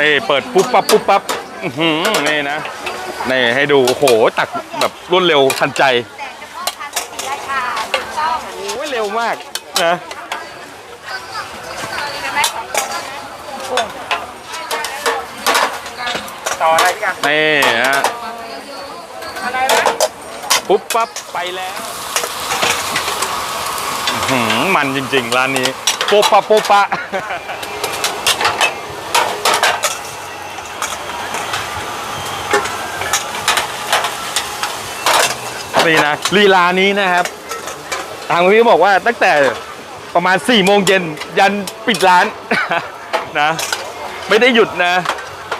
นี่เปิดปุ๊บปั๊บปุ๊บปั๊บนี่นะนี่ให้ดูโอ้โหตักแบบรวดเร็วทันใจแต่เฉพาะพันสีราชาโอ้ยเร็วมากนะต่ออะไรพี่กันนี่ฮะอะไรนะปุ๊บปั๊บไปแล้วหือมันจริงๆร้านนี้โป๊ะปะโป๊ะปะ นี่นะลีลานี้นะครับทางพี่บอกว่าตั้งแต่ประมาณ4ี่โมงเย็นยันปิดร้านนะ ไม่ได้หยุดนะ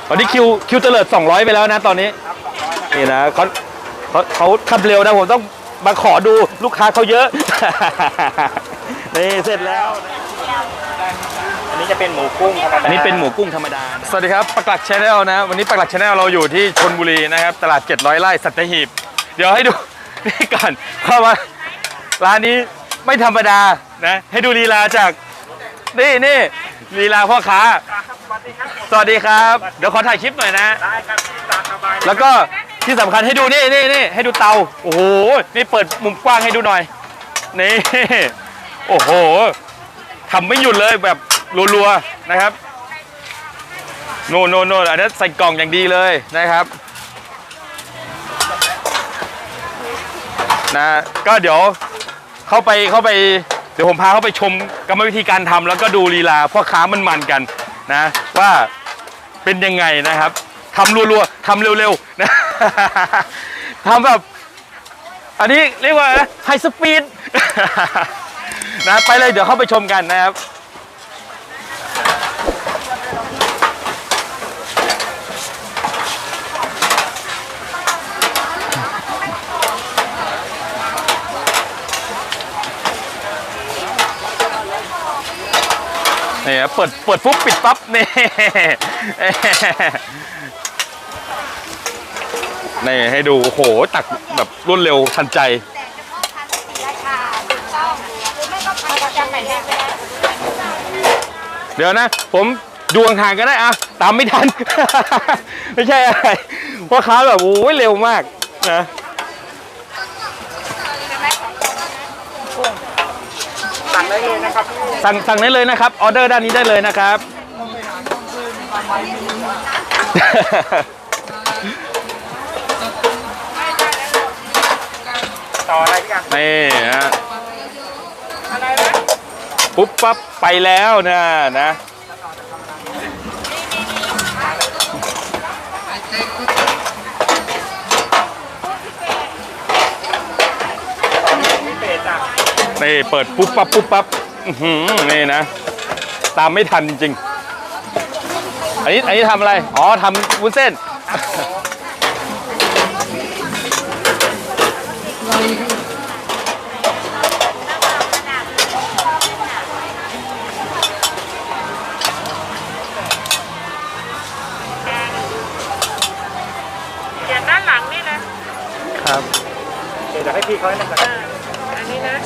ตอนนี้คิวคิวเตลิด 200 ไปแล้วนะตอนนี้ครับสองร้อยครับนี่นะเขาเขาเขาขับเร็วนะผมต้องมาขอดูลูกค้าเขาเยอะ นี่เสร็จแล้ว อันนี้จะเป็นหมูกุ้งธรรมดาอันนี้เป็นหมูกุ้งธรรมดา สวัสดีครับปักหลักชาแนลนะ วันนี้ปักหลักชาแนลเราอยู่ที่ชนบุรีนะครับ ตลาด 700ไร่สัตหีบ เดี๋ยวให้ดู นี่ก่อนเข้ามาร้านนี้ไม่ธรรมดานะให้ดูลีลาจาก นี่นี่ลีลาพ่อค้า สวัสดีครับ เดี๋ยวขอถ่ายคลิปหน่อยนะ ได้ครับที่ตามสบายแล้วก็ที่สำคัญให้ดูนี่นี่นี่ให้ดูเตา โอ้โห นี่เปิดมุมกว้างให้ดูหน่อย นี่ โอ้โหทำไม่หยุดเลยแบบรัวๆนะครับ โน่นโน่นโน่นอันนี้ใส่กล่องอย่างดีเลยนะครับ นะก็เดี๋ยวเข้าไปเข้าไปเดี๋ยวผมพาเข้าไปชมกรรมวิธีการทำแล้วก็ดูลีลาพ่อค้ามันมันกันนะ ว่าเป็นยังไงนะครับทำรัวๆทำเร็วๆนะทำแบบ อันนี้เรียกว่าไฮสปีดนะไปเลยเดี๋ยวเข้าไปชมกันนะครับ นี่ครับเปิดเปิดปุ๊บปิดปั๊บนี่นี่ให้ดูโอ้โหตักแบบรวดเร็วทันใจเดี๋ยวนะ ผมดูห่างก็ได้อะตามไม่ทัน ไม่ใช่อะไรเพราะค้าแบบโอ้ยเร็วมากนะ ใช่ไหมของคนนะ สั่งได้เลยนะครับพี่สั่งสั่งได้เลยนะครับ ออเดอร์ด้านนี้ได้เลยนะครับ ต่ออะไรพี่กันนี่ฮะ อะไรนะ ปุ๊บปั๊บไปแล้วนะนะ นี่เปิดปุ๊บปั๊บปุ๊บปั๊บอื้อหือนี่นะ ตามไม่ทันจริงๆ อันนี้อันนี้ทำอะไร อ๋อทำวุ้นเส้นเขียนด้านหลังนี่นะครับ เดี๋ยวให้พี่เขาให้นะครับอ่าอั นนี้นะ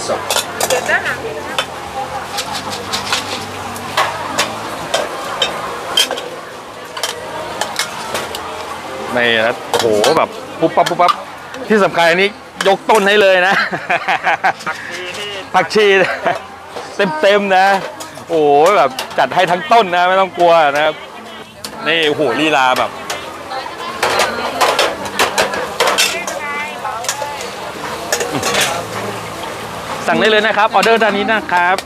เขียนด้านหลังนี่นะนี่นะโอ้โหแบบปุ๊บปั๊บปุ๊บปั๊บที่สำคัญอันนี้ยกต้นให้เลยนะ ผักชีนี่ผักชีเต็มเต็มๆนะ โอ้โหแบบจัดให้ทั้งต้นนะ ไม่ต้องกลัวนะครับนี่โอ้โหลีลาแบบ สั่งได้เลยนะครับ ออเดอร์ด้านนี้นะครับ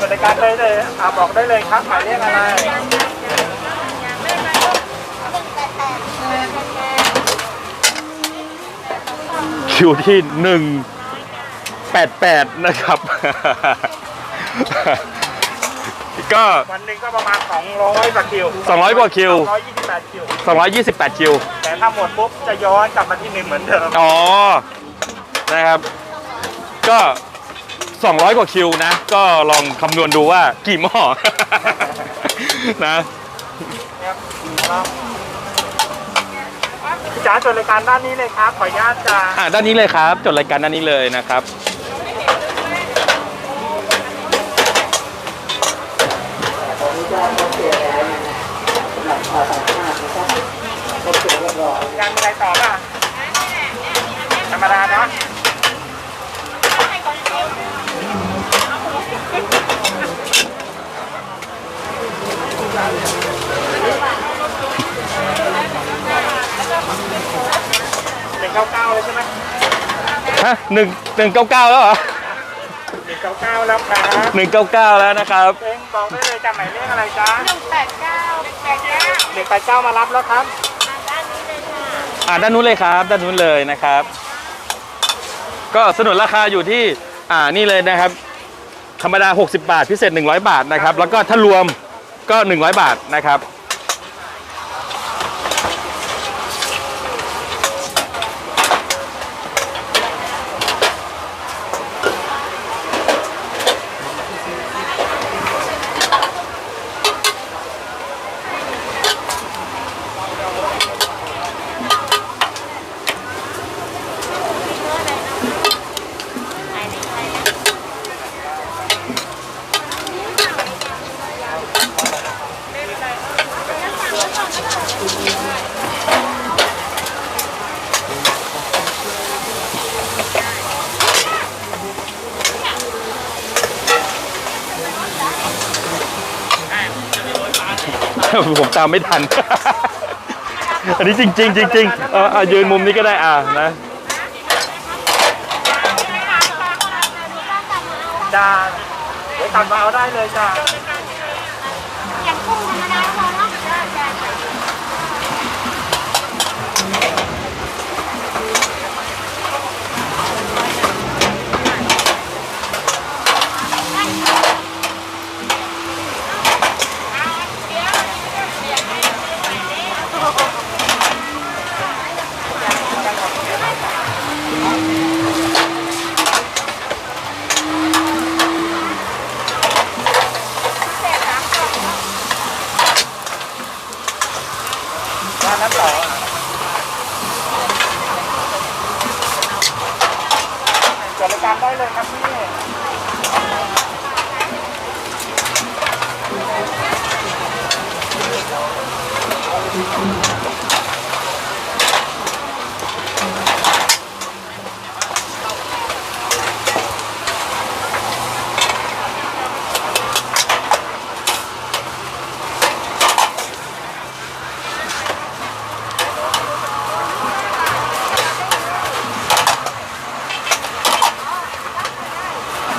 บริการได้เลยอ่าบอกได้เลยครับหมายเลขอะไรคิวที่หนึ่งแปดแปดนะครับ ก็วันหนึ่งก็ประมาณ 200กว่าคิว200กว่าคิว228คิว228คิว แต่ถ้าหมดปุ๊บจะย้อนกลับมาที่หนึ่งเหมือนเดิม อ๋อ นะครับ ก็ 200 กว่าคิวนะ ก็ลองคำนวณดูว่ากี่หม้อ นะพี่จ๋าจดรายการด้านนี้เลยครับขออนุญาตจ้าด้านนี้เลยครับ จดรายการด้านนี้เลยนะครับการมีอะไรต่อป่ะธรรมดา ฮะหนึ่งหนึ่งเก้าเก้าแล้วเหรอหนึ่งเก้าเก้าแล้วครับหนึ่งเก้าเก้าแล้วนะครับเองบอกได้เลยจ้าหมายเลขอะไรจ้าหนึ่งแปดเก้าแปดเก้าหนึ่งแปดเก้ามารับแล้วครับอ่าด้านนู้นเลยครับด้านนู้นเลยนะครับ ก็สนุนราคาอยู่ที่อ่านี่เลยนะครับ ธรรมดา 60 บาท พิเศษ 100 บาทนะครับ แล้วก็ถ้ารวมก็ 100 บาทนะครับ ผมตามไม่ทัน อันนี้จริงๆจริงๆเอออะยืนมุมนี้ก็ได้อะนะจ้าเดี๋ยวตัดมาเอาได้เลยจ้า อย่างกุ้งธรรมดาพอเนาะได้ได้ ด้านนั้นต่อจดรายการได้เลยครับพี่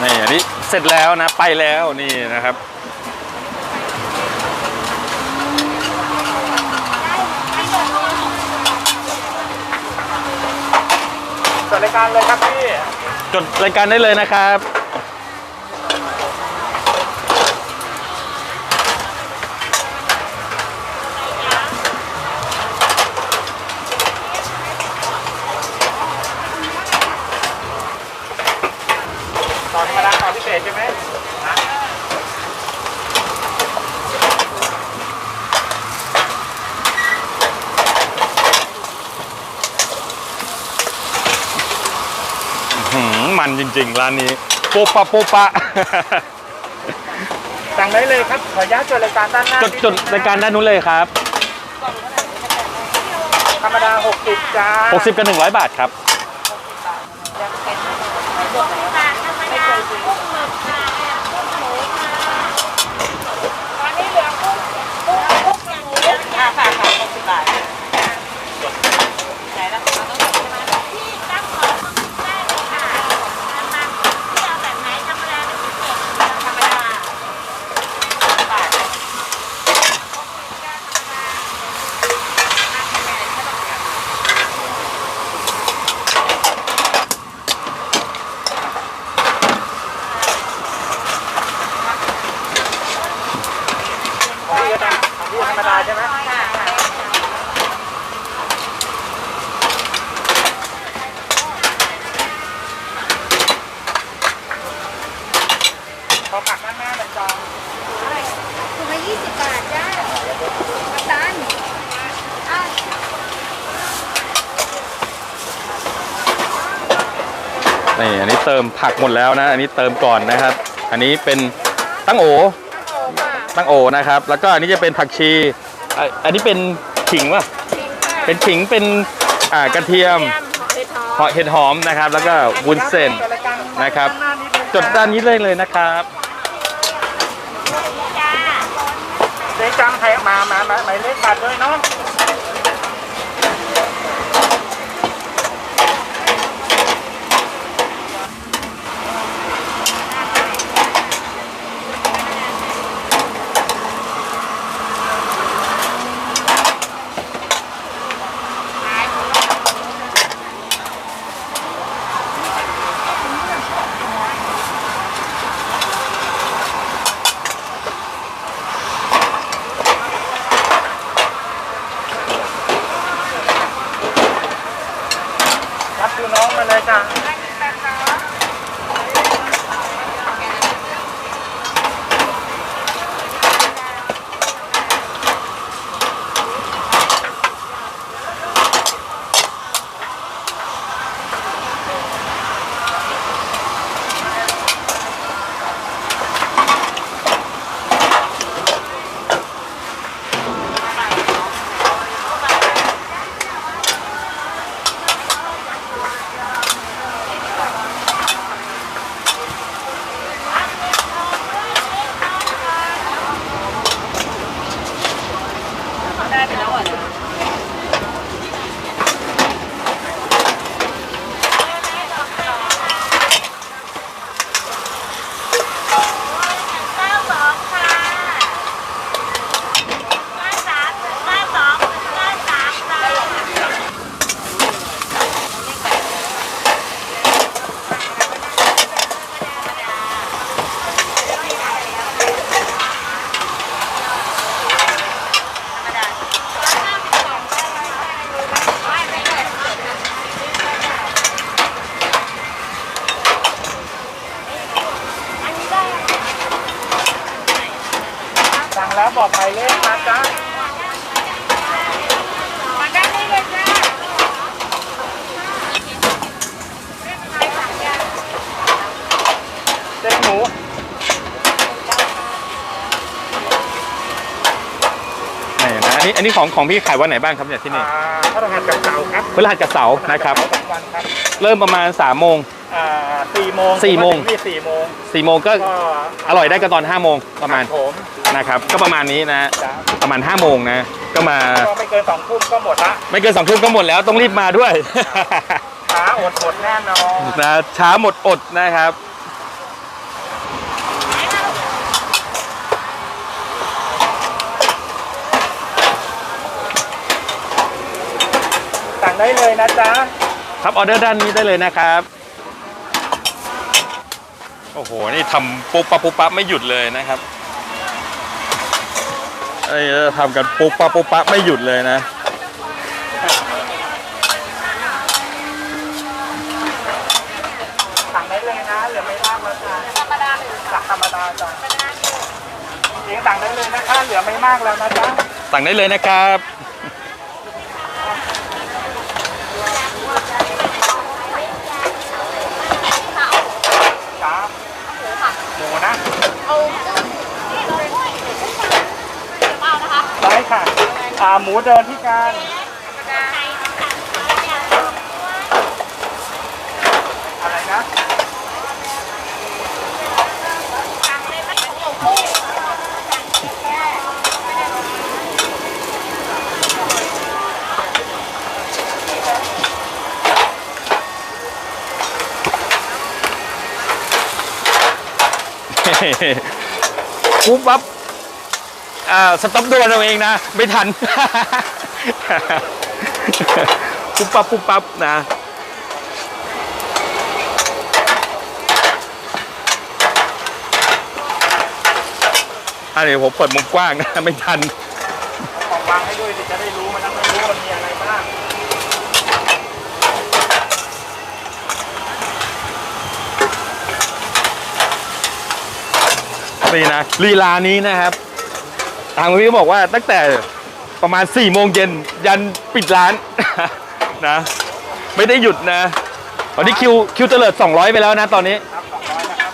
นี่อันนี้ เสร็จแล้วนะไปแล้วนี่นะครับ จดรายการเลยครับพี่ จดรายการได้เลยนะครับ ต่อธรรมดาต่อพิเศษใช่ไหมนะ หื มมันจริง ๆ ร้านนี้ โป๊ะปะโป๊ะปะสั่งได้เลยครับ ขออนุญาตจดรายการด้านหน้าจดจดรายการด้านนู้นเลยครับ ธรรมดา 60 จ้า60 กับ 100 บาทครับบาทธรรมดากุ้งหมึกค่ะกุ้งหมูค่ะตอนนี้เหลือกุ้งกุ้งกุ้งอย่างเดียวค่ะค่ะค่ะหกสิบบาทไหนละเราต้องจดใช่ไหมพี่ตั้งขอได้เลยค่ะน้ำมันที่เอาแบบไหนธรรมดาหรือพิเศษธรรมดาบาท ของพี่ก็ได้ของพี่ธรรมดาใช่ไหม ค่ะค่ะ ขอผักด้านหน้าหน่อยจ้า ถุงละยี่สิบบาทจ้ากัปตันอะ นี่อันนี้เติมผักหมดแล้วนะ อันนี้เติมก่อนนะครับ อันนี้เป็นตั้งโอโอ้ค่ะตั้งโอนะครับ แล้วก็อันนี้จะเป็นผักชีอะอันนี้เป็นขิงวะจริงค่ะเป็นขิงเป็นอ่ากระเทียมเห็ดหอมเหาะเห็ดหอมนะครับ แล้วก็วุ้นเส้นนะครับ จดด้านนี้เลยเลยนะครับเจ๊จังไทยมามามาหมายเลขบัตรด้วยเนาะ อันนี้อันนี้ของของพี่ขายวันไหนบ้างครับเนี่ยที่นี่อ่าพระรหัสกับเสาครับพฤหัสกับเสาร์นะครับเสาร์ทั้งวันครับเริ่มประมาณ3ามโมง อ่าสี่โมงสี่โมงที่สี่โมงสี่โมงก็ก็อร่อยได้ก็ตอน5้าโมงประมาณผมนะครับก็ประมาณนี้นะจ้ะประมาณ5้าโมงนะก็มาก็ไม่เกินสองทุ่มก็หมดละไม่เกินสองทุ่มก็หมดแล้วต้องรีบมาด้วยช้าอดหมดแน่นอน นะช้าหมดอดนะครับ ได้เลยนะจ๊ะ ครับออเดอร์ด้านนี้ได้เลยนะครับ โอ้โห นี่ทำปุ๊บปั๊บปุ๊บปั๊บไม่หยุดเลยนะครับไอ้ทำกันปุ๊บปั๊บปุ๊บปั๊บไม่หยุดเลยนะ สั่งได้เลยนะเหลือไม่มากแล้วจ้ะธรรมดาหรือสั่งธรรมดาจ้ะเสียงสั่งได้เลยนะคะเหลือไม่มากแล้วนะจ๊ะ สั่งได้เลยนะครับ จ้าหมูนะได้ ค่ะ อ่าหมูเดินที่การอะไรนะปุ๊บปั๊บอ่า สต็อปโดนเอาเองนะ ไม่ทัน ปุ๊บปั๊บปุ๊บปั๊บนะอันนี้ผมเปิดมุมกว้างนะ ไม่ทันของวางให้ด้วยดิจะได้รู้มันนะไม่รู้ว่ามีอะไรบ้างนี่นะลีลานี้นะครับ ทางพี่ก็บอกว่าตั้งแต่ประมาณ4ี่โมงเย็นยันปิดร้าน นะ ไม่ได้หยุดนะตอนนี้คิวคิวเตลิด200 ไปแล้วนะตอนนี้ครับสองร้อยนะครับ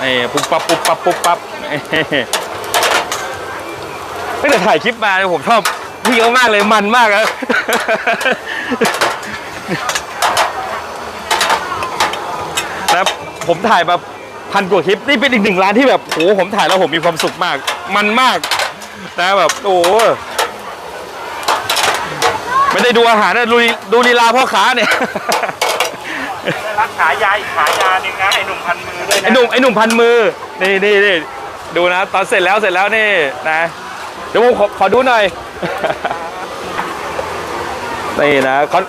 เอ้ปุ๊บปั๊บปุ๊บปั๊บปุ๊บปั๊บตั้งแต่ถ่ายคลิปมาผมชอบพี่เขามากเลยมันมากครับนะผมถ่ายมา พันกว่าคลิปนี่เป็นอีกหนึ่งร้านที่แบบโอ้โหผมถ่ายแล้วผมมีความสุขมาก มันมากนะแบบโอ้โหไม่ได้ดูอาหารนะดูดูลีลาพ่อค้าเนี่ยรักขายาอีกขายาหนึ่งนะไอ้หนุ่มพันมือด้วยนะไอ้หนุ่มไอ้หนุ่มพันมือนี่นี่นี่ดูนะ ตอนเสร็จแล้วเสร็จแล้วนี่นะเดี๋ยวผมขอขอดูหน่อยนี่นะเขา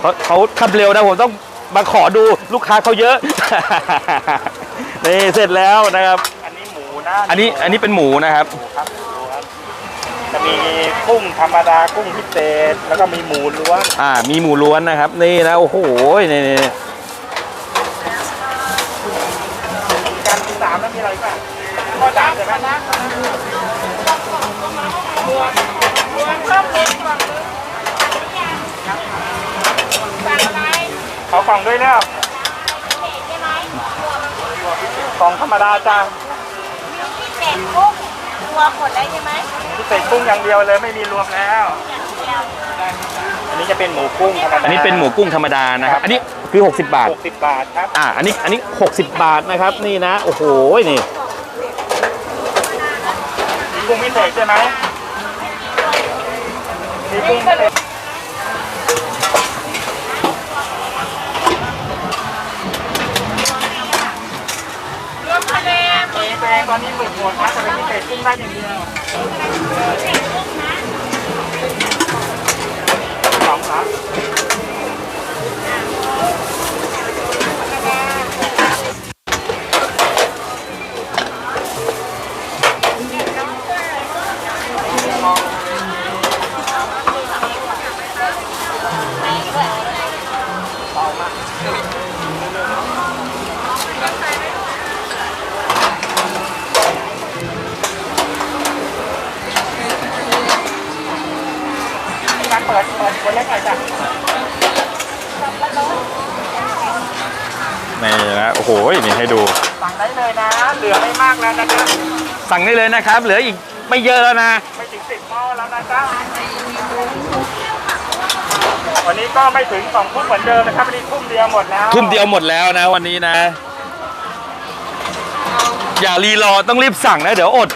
เขาเขาทำเร็วนะผมต้องมาขอดูลูกค้าเขาเยอะ นี่เสร็จแล้วนะครับ อันนี้หมูนะอันนี้อันนี้เป็นหมูนะครับ หมูครับหมูครับ จะมีกุ้งธรรมดากุ้งพิเศษ แล้วก็มีหมูล้วนอ่า มีหมูล้วนนะครับ นี่นะโอ้โหนี่นี่นี่กันที่สามแล้วมีอะไรบ้างข้อสามใช่ไหมรวมข้าวเผ็ดกล่องนึงสั่งอะไรเขากล่องด้วยแล้วใช่ไหม กล่องธรรมดาจ้าพิเศษกุ้งรวมหมดเลยใช่ไหมพิเศษกุ้งอย่างเดียวเลยไม่มีรวมแล้วอันนี้จะเป็นหมูกุ้งธรรมดาอันนี้เป็นหมูกุ้งธรรมดานะครับ อันนี้คือ 60 บาทหกสิบบาทครับ อ่า อันนี้ อันนี้ 60 บาทนะครับ นี่นะ โอ้โห นี่มีกุ้งพิเศษใช่ไหมมีกุ้ง งตองตอนนี้หมึกหมดนะแต่เป็นพิเศษกุ้งได้อย่างเดียวสองครับการเปิดเปิดคนแรกก่อนจ้ะนี่นะโอ้โหนี่ให้ดู สั่งได้เลยนะ เหลือไม่มากแล้วนะจ๊ะสั่งได้เลยนะครับ เหลืออีกไม่เยอะแล้วนะ ไม่ถึงสิบหม้อแล้วนะจ๊ะวันนี้ก็ไม่ถึงสองทุ่มเหมือนเดิมนะครับวันนี้ทุ่มเดียวหมดแล้วทุ่มเดียวหมดแล้วนะวันนี้นะ อย่ารีรอต้องรีบสั่งนะ เดี๋ยวอด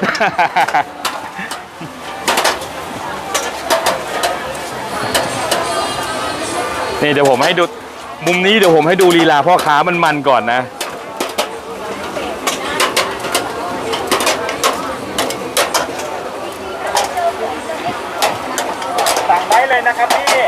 นี่เดี๋ยวผมให้ดูมุมนี้เดี๋ยวผมให้ดูลีลาพ่อค้ามันมันก่อนนะ สั่งได้เลยนะครับพี่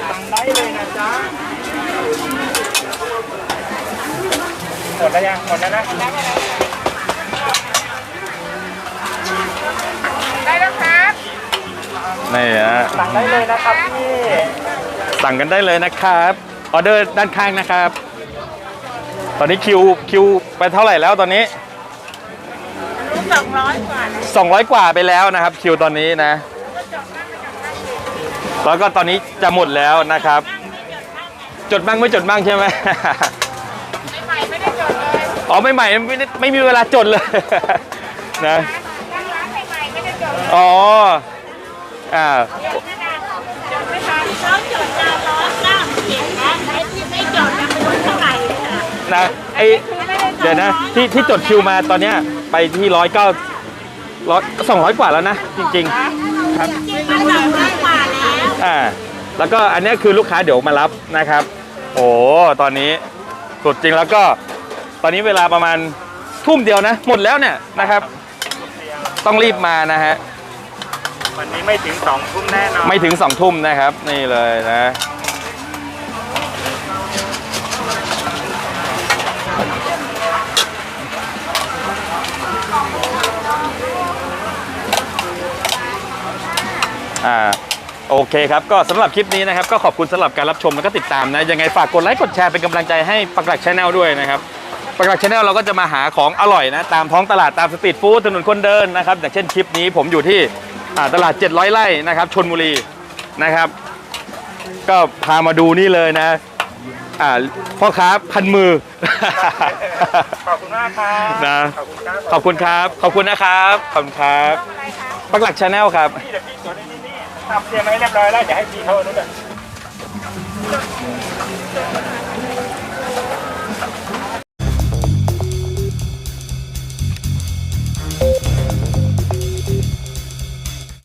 สั่งได้เลยนะจ๊ะหมดแล้วยังหมดแล้วนะ ได้แล้วครับ นี่ฮะสั่งได้เลยนะครับพี่สั่งกันได้เลยนะครับออเดอร์ด้านข้างนะครับ ตอนนี้คิวคิวไปเท่าไหร่แล้วตอนนี้รู้สองร้อยกว่านะ200กว่าไปแล้วนะครับ คิวตอนนี้นะแล้วก็ตอนนี้จะหมดแล้วนะครับ จดบ้างไม่จดบ้างใช่ไหมใหม่ไม่ได้จดเลยอ๋อไม่ใหม่ไม่ได้ไม่มีเวลาจดเลยนะร้านร้านใหม่ๆไม่ได้จดเลยอ๋อ อ่าเดี๋ยวนะนะจดไม่ทันเขาจดจานร้อยเก้าสิบเจ็ดนะไอ้ที่ไม่จดยังไม่รู้เท่าไหร่เลยค่ะนะไอคือไม่ได้จดเดี๋ยวนะที่ที่จดคิวมาตอนเนี้ยไปที่ร้อยเก้าร้อยสองร้อยกว่าแล้วนะ จริง ๆ ครับจริงๆมันสองร้อยกว่าแล้วอ่าแล้วก็อันเนี้ยคือลูกค้าเดี๋ยวมารับนะครับ โอ้ตอนนี้สุดจริงแล้วก็ ตอนนี้เวลาประมาณทุ่มเดียวนะ หมดแล้วเนี่ยนะครับ ต้องรีบมานะฮะ วันนี้ไม่ถึงสองทุ่มแน่นอนไม่ถึงสองทุ่มนะครับ นี่เลยนะอ่าโอเคครับ ก็สำหรับคลิปนี้นะครับ ก็ขอบคุณสำหรับการรับชมแล้วก็ติดตามนะ ยังไงฝากกดไลค์กดแชร์เป็นกำลังใจให้ปักหลักชาแนลด้วยนะครับปักหลักชาแนลเราก็จะมาหาของอร่อยนะ ตามท้องตลาดตามสตรีทฟู้ดถนนคนเดินนะครับ อย่างเช่นคลิปนี้ผมอยู่ที่ ตลาด 700 ไร่นะครับชนบุรีนะครับ ก็พามาดูนี่เลยนะอ่าพ่อค้าพันมือ ขอบคุณมากครับนะขอบคุณครับขอบคุณครับ ขอบคุณนะครับ ขอบคุณครับปักหลักชาแนลครับพี่เดี๋ยวพี่สวนในที่นี่ทำเตรียมไว้เรียบร้อยแล้วเดี๋ยวให้พี่เขาอนุแบบ